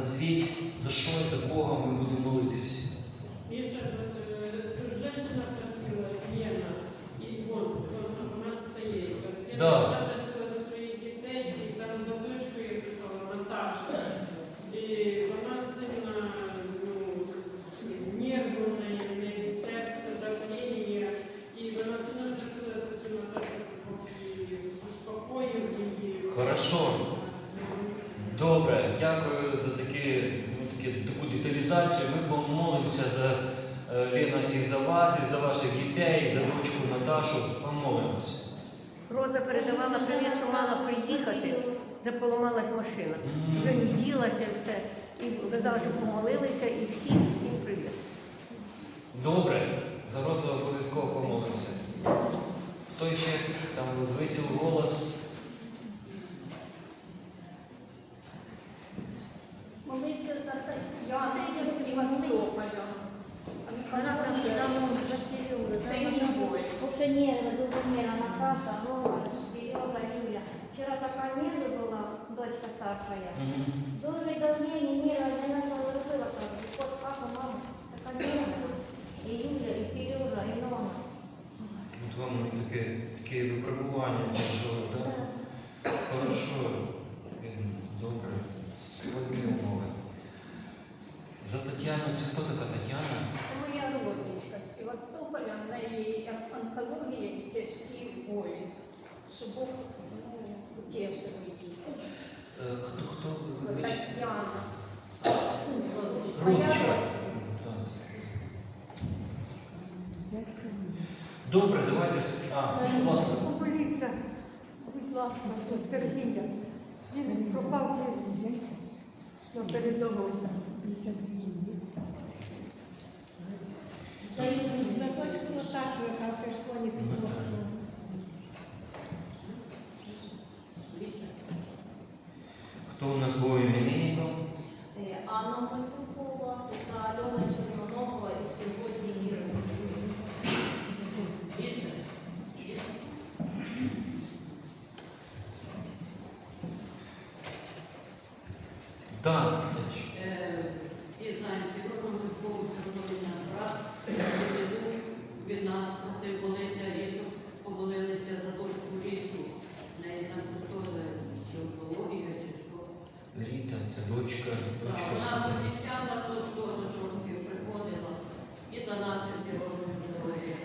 назвіть за що, за кого ми будемо молитися. Есть таку деталізацію. Ми помолимося за е, Лена і за вас, і за ваших дітей, і за дочку Наташу. Помолимося. Роза передавала привіт, що мала приїхати, де поламалась машина. Вже ділася все. І казала, що помолилися, і всім, всім привіт. Добре, за Розу обов'язково помолимося. Хто ще там звисів голос? Молиться за Тетяну з Севастополя. Вона там давно за Сережу. Синьовой. Уже нервы, дуже нервы. Наташа, Рома, Серега, Юля. Вчера такая нервы была, дочка старшая. Мгм. Дуже За Тетяну, це хто така Тетяна? Це моя родичка з Севастополя, в неї онкологія і тяжкі болі. Щоб Бог ну, утешив її. Е, Хто хто? вибачте? Тетяна. Моя Родичка. родственниця. Так. Добре, давайте. А, будь ласка. Помоліться, будь ласка, за Сергія. Він пропав безвісті на передовій. За, за дочку Наташу, яка в Херсоні під Москвою. Хто у нас був іменинником? Е, Анна Масюкова, сестра Альона Черноногова і сьогодні Міра. Так. Всі знають, Європа Миколу Червоня брат дух від нас просив молитися і щоб помолилися за дочку Річу. В неї там теж чи онкологія, чи що. Ріта, це дочка. Так, дочка Вона Сидора. посіщала тут теж трошки приходила і за нашим Сережем здоров'я.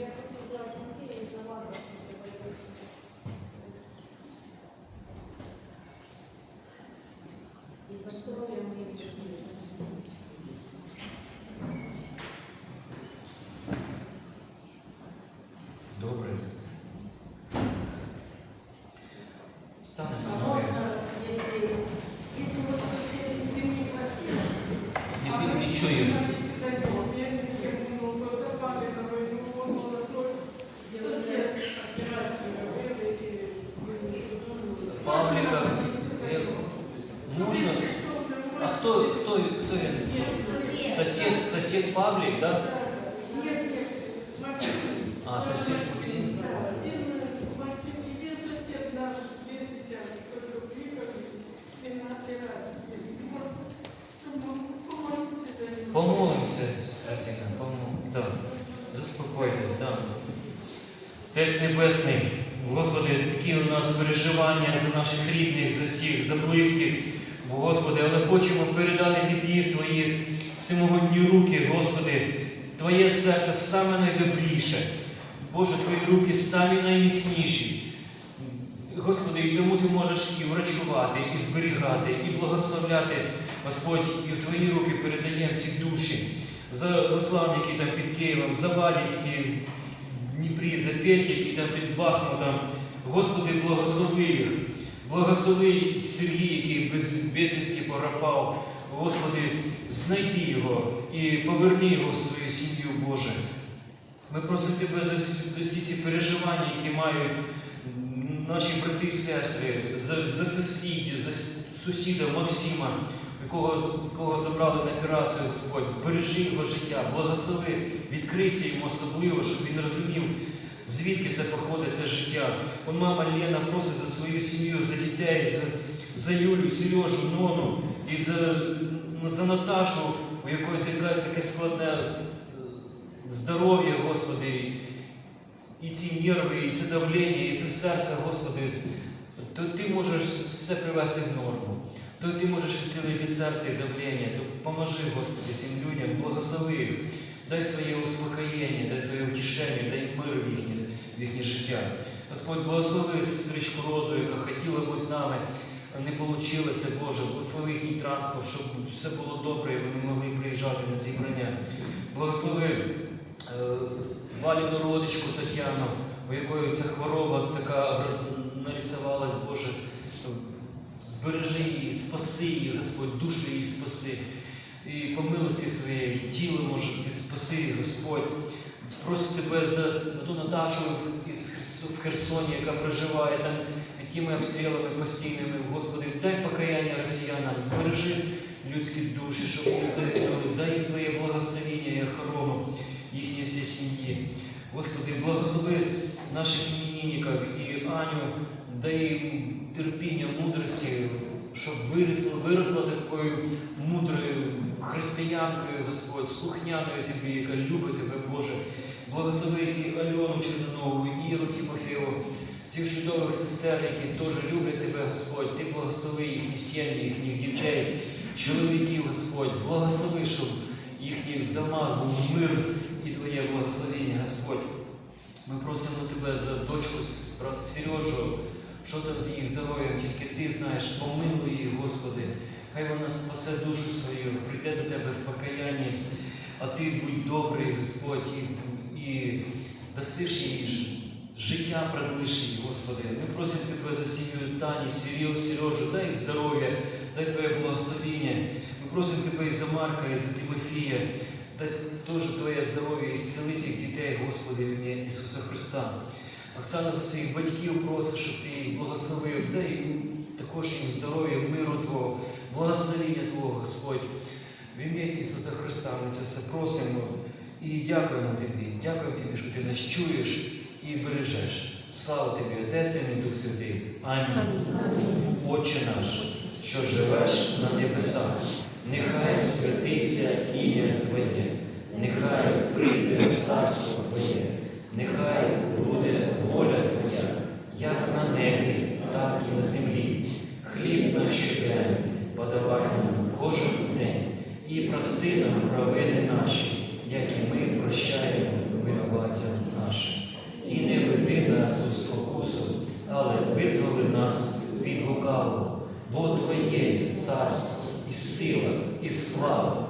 Я хочу сделать Матвея и за вас, І за здоров'я моїх дітей. Добре. Станемо А на ноги. можно, если, если вот вы ты не красивый, Не, не, не чуємо. Хто, хто, хто він? Сосед, сосед Павлік, так? А, сосед Максим. Помолимося, Сесіка, помолимося. Да. Заспокойтесь, да. Отець Небесний, Господи, такі у нас переживання за наших рідних, за всіх, за близьких. Господи, але хочемо передати Тобі Твої всемогутні руки, Господи, Твоє серце саме найдобріше. Боже, Твої руки самі найміцніші. Господи, і тому ти можеш і врачувати, і зберігати, і благословляти, Господь, і в Твої руки передаємо ці душі за Руслан, який там під Києвом, за Вадик, який в Дніпрі, за Петя, який там під Бахмутом. Господи, благослови їх. Благослови Сергій, який без, безвісті пропав. Господи, знайди його і поверни його в свою сім'ю, Боже. Ми просимо Тебе за, всі- ці переживання, які мають наші брати і сестри, за, за сусідів, за сусіда Максима, якого, якого забрали на операцію, Господь, збережи його життя, благослови, відкрийся йому особливо, щоб він розумів, звідки це походить це життя. Он мама Лена просить за свою сім'ю, за дітей, за, за Юлю, Сережу, Нону і за, за Наташу, у якої таке, таке складне е, здоров'я, Господи, і ці нерви, і це давлення, і це серце, Господи, то ти можеш все привести в норму. То ти можеш ісцілити серце і давлення, то поможи, Господи, цим людям, благослови дай своє успокоєння, дай своє утішення, дай мир в їхнє, в їхнє життя. Господь, благослови сестричку Розу, яка хотіла бути з нами, не вийшло, Боже, благослови їхній транспорт, щоб все було добре, і вони могли приїжджати на зібрання. Благослови е, Валіну родичку Тетяну, у якої ця хвороба така нарисувалась, Боже. Збережи її, спаси її, Господь, душу її спаси. І по милості своєї, ти спаси, Господь. Просить тебе за ту Наташу в Херсоні, яка проживає там тими обстрілами постійними. Господи, дай покаяння росіянам, збережи людські душі, щоб вони загинули. Дай їм Твоє благословіння і охорону їхньої всій сім'ї. Господи, благослови наших іменинників і Аню, дай їм терпіння, мудрості, щоб виросла, виросла такою мудрою християнкою, Господь, слухняною Тобі, яка любить Тебе, Боже. Благослови і Альону Чернонову, і Іру Тимофєву, цих чудових сестер, які теж люблять Тебе, Господь. Ти благослови їхні сім'ї, їхніх дітей, чоловіків, Господь. Благослови, щоб їхніх домах був мир і Твоє благословення, Господь. Ми просимо Тебе за дочку брата Сережу, що там їх здоров'ям, тільки Ти знаєш, помилуй її, Господи. Хай вона спасе душу свою, прийде до Тебе в покаянні, а Ти будь добрий, Господь, і, і дасиш їй життя продлиш Господи. Ми просимо Тебе за сім'ю Тані, Сіріл, Сережу, дай здоров'я, дай Твоє благословіння. Ми просимо Тебе і за Марка, і за Тимофія. Дай теж Твоє здоров'я і зціли цих дітей, Господи, в ім'я Ісуса Христа. Оксана за своїх батьків просить, щоб ти благословив, дай також їм здоров'я, миру Твого, благословення Твого, Господь. В ім'я Ісуса Христа ми це все просимо і дякуємо Тобі. Дякуємо Тобі, що Ти нас чуєш і бережеш. Слава Тобі, Отець і Дух Святий. Амінь. Отче наш, що живеш на небесах, нехай святиться ім'я Твоє, нехай прийде царство Твоє, нехай буде воля Твоя, як на небі, так і на землі. Хліб наш щоденний подавай нам кожен день і прости нам провини наші, як і ми прощаємо винуватцям нашим. І не веди нас у спокусу, але визволи нас від лукавого, бо Твоє царство, і сила, і слава